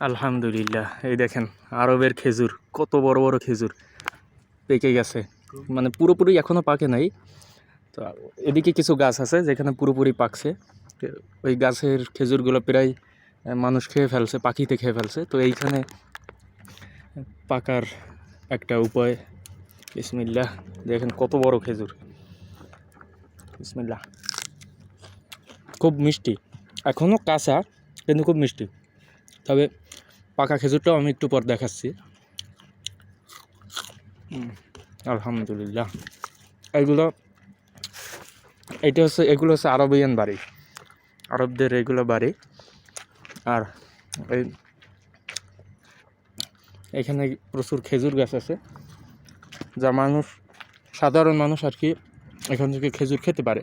আলহামদুলিল্লাহ। এই দেখেন, আরবের খেজুর, কত বড় বড় খেজুর পেকে গেছে। মানে পুরোপুরি এখনও পাকে নাই। তো এদিকে কিছু গাছ আছে যেখানে পুরোপুরি পাকছে। ওই গাছের খেজুরগুলো প্রায় মানুষ খেয়ে ফেলছে, পাখিতে খেয়ে ফেলছে। তো এইখানে পাকার একটা উপায়। বিসমিল্লাহ, দেখেন কত বড় খেজুর। বিসমিল্লাহ। খুব মিষ্টি। এখনও কাঁচা, কিন্তু খুব মিষ্টি। তবে পাকা খেজুরটাও আমি একটু পর দেখাচ্ছি। আলহামদুলিল্লাহ। এগুলো, এটা হচ্ছে, এগুলো হচ্ছে আরবিয়ান বাড়ি। আরবদের এগুলো বাড়ি। আর এই, এখানে প্রচুর খেজুর গাছ আছে। যা মানুষ, সাধারণ মানুষ আর কি এখান থেকে খেজুর খেতে পারে।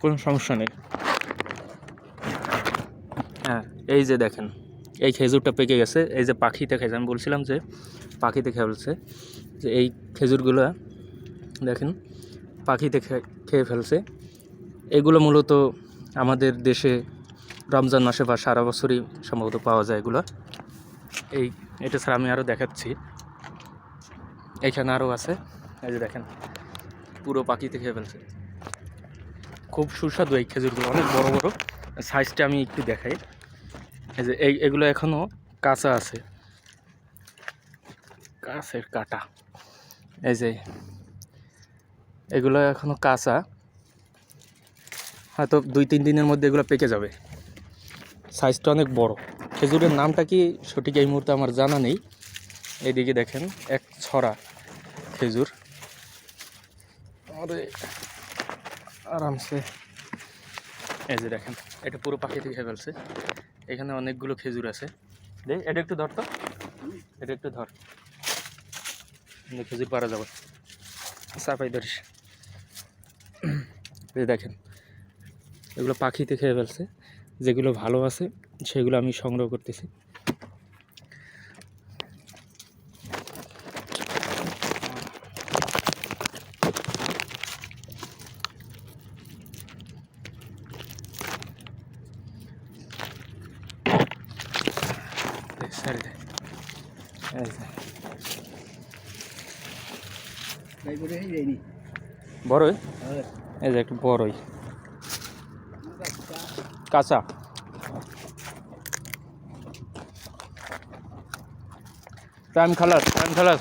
কোনো সমস্যা নেই। হ্যাঁ এই যে দেখেন। এই খেজুরটা পেকে গেছে। এই যে পাখিতে খেয়েছে আমি বলছিলাম যে পাখিতে খেলছে যে এই খেজুরগুলো, দেখেন, পাখিতে খেয়ে ফেলছে। এগুলো মূলত আমাদের দেশে রমজান মাসে বা সারা বছরই সম্ভবত পাওয়া যায় এগুলো। এই, এটা ছাড়া আমি আরও দেখাচ্ছি। এখানে আরও আছে। এই যে দেখেন, পুরো পাখিতে খেয়ে ফেলছে। খুব সুস্বাদু এই খেজুরগুলো, অনেক বড় বড়। সাইজটা আমি একটু দেখাই। এই যে এগুলো এখনও কাঁচা আছে। কাঁচের কাটা। এই যে, এগুলো এখনও কাঁচা। হয়তো দুই, তিন দিনের মধ্যে এগুলো পেকে যাবে। সাইজটা অনেক বড়। খেজুরের নামটা কি সঠিক এই মুহূর্তে আমার জানা নেই। এইদিকে দেখেন, এক ছড়া খেজুর। আরে, আরামসে। এই যে দেখেন, এটা পুরো পাখি থেকে ফেলছে এখানে অনেকগুলো খেজুর আছে। দেখ এটা একটু ধর তো। এটা একটু ধর। খেজুর পারা যাবে। চাপাই ধরিস। এই দেখেন এগুলো পাখিতে খেয়ে ফেলছে। যেগুলো ভালো আছে সেগুলো আমি সংগ্রহ করতেছি। যে, বড়ই এই যে একটু বড়ই। কাঁচা। টাইম খালাস টাইম খালাস।